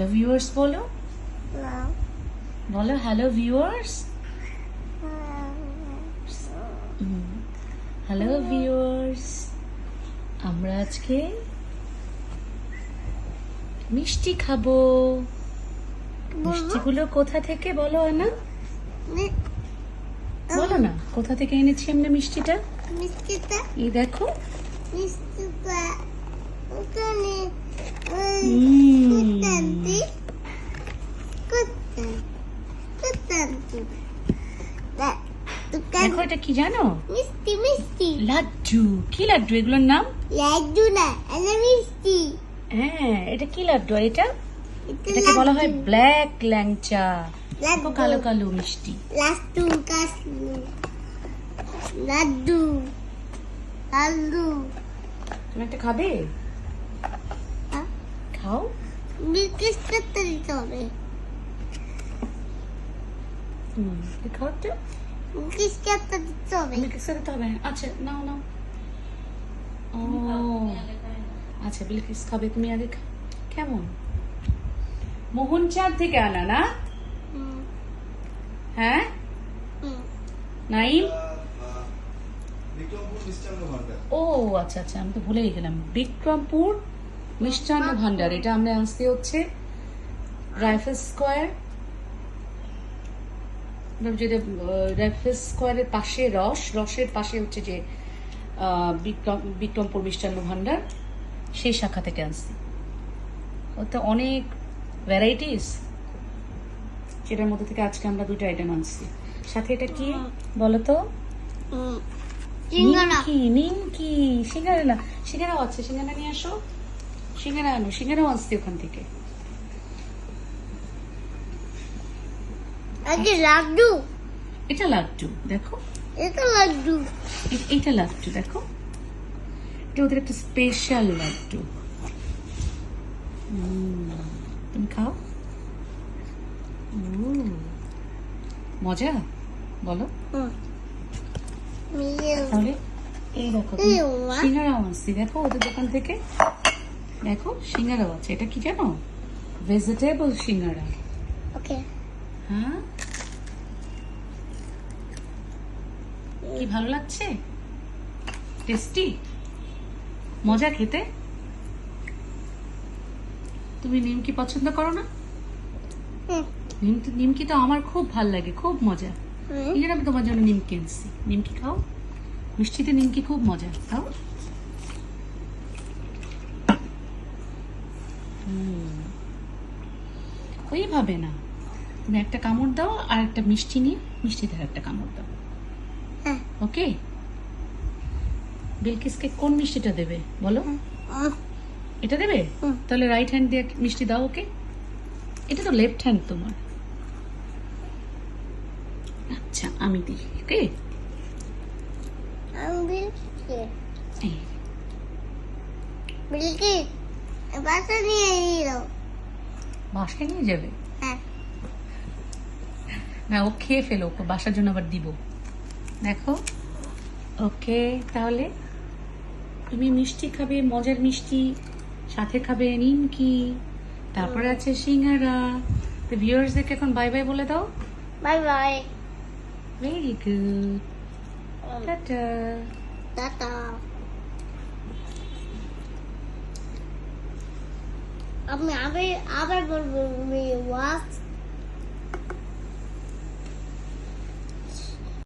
Hello viewers বলো। বলো hello viewers hello viewers আমরা আজকে মিষ্টি খাব। মিষ্টিগুলো কোথা থেকে বলো আনা? বলো না কোথা থেকে এনেছি আমরা মিষ্টিটা? মিষ্টিটা? এই দেখো। মিষ্টিটা দেখো এটা কি জানো? মিষ্টি মিষ্টি লাড্ডু। কি লাড্ডু? এগুলোর নাম? লাড্ডু না এটা মিষ্টি। হ্যাঁ এটা কি লাড্ডু? আর এটা? এটা এটাকে বলা হয় ব্ল্যাক ল্যাংচা। কালো কালো মিষ্টি। লাড্ডু লাড্ডু। লাড্ডু। তুমি একটা খাবে? হ্যাঁ? খাও। বিকিস করতে দিতে হবে হুম এই খাও একটু বিকিস করতে দিতে হবে। বিলকিস দিতে হবে আচ্ছা নাও নাও। ও আচ্ছা বিলকিস খাবে তুমি আগে কেমন? মোহন চাঁদ থেকে আনা না? হ্যাঁ। নাইম? বিক্রমপুর মিষ্টান্ন ভান্ডার ও আচ্ছা আচ্ছা আমি তো ভুলেই গেলাম। বিক্রমপুর মিষ্টান্ন ভান্ডার এটা আমরা আসতে হচ্ছে রাইফেল স্কোয়ার যেটা স্কোয়ারের পাশে রস রসের পাশে হচ্ছে যে বিক্রম বিক্রমপুর মিষ্টান্ন ভান্ডার সেই শাখা থেকে আনছি ওতে অনেক ভ্যারাইটিস সেটার মধ্যে থেকে আজকে আমরা দুটো আইটেম আনছি। সাথে এটা কি? বলো তো হুম। সিঙ্গারা। নিমকি নিমকি সিঙ্গারা না সিঙ্গারাও আছে। সিঙ্গারা নিয়ে আসো। সিঙ্গারা আনো সিঙ্গারাও আসছে ওখান থেকে। আগে লাড্ডু। এটা লাড্ডু দেখো। এটা লাড্ডু। এটা লাড্ডু দেখো। এটা ওদের একটা স্পেশাল লাড্ডু। তুমি খাও। মজা? বলো। তাহলে এই দেখো সিঙ্গারাও দেখো ওদের দোকান থেকে। দেখো সিঙ্গারাও আছে। এটা কি জানো? ভেজিটেবল সিঙ্গারা। ওকে হ্যাঁ কি ভালো লাগছে? টেস্টি মজা খেতে? তুমি নিমকি পছন্দ করো না? হুম। নিমকি নিমকি তো আমার খুব ভালো লাগে খুব মজা। হুম। এই জন্য আমি তোমার জন্য নিমকি এনেছি। নিমকি খাও। মিষ্টিতে নিমকি খুব মজা খাও। হুম। ওইভাবে না। তুমি একটা কামড় দাও আর একটা মিষ্টি নিয়ে মিষ্টিতে একটা কামড় দাও। হ্যাঁ। ওকে বিলকিসকে কোন মিষ্টিটা দেবে? বলো। এটা দেবে? তাহলে রাইট হ্যান্ড দিয়ে মিষ্টি দাও ওকে। এটা তো লেফট হ্যান্ড তোমার। আচ্ছা আমি দিই ওকে বাসা নিয়ে যাবে? হ্যাঁ না ও খেয়ে ফেলো ওকে বাসার জন্য আবার দিব। দেখো ওকে তাহলে? তুমি মিষ্টি খাবে মজার মিষ্টি সাথে খাবে নিমকি তারপরে আছে সিঙ্গারা। তো ভিউয়ার্সদেরকে এখন বাই বাই বলে দাও। Bye bye very good tata. Tata. আমি আবার আবার বলব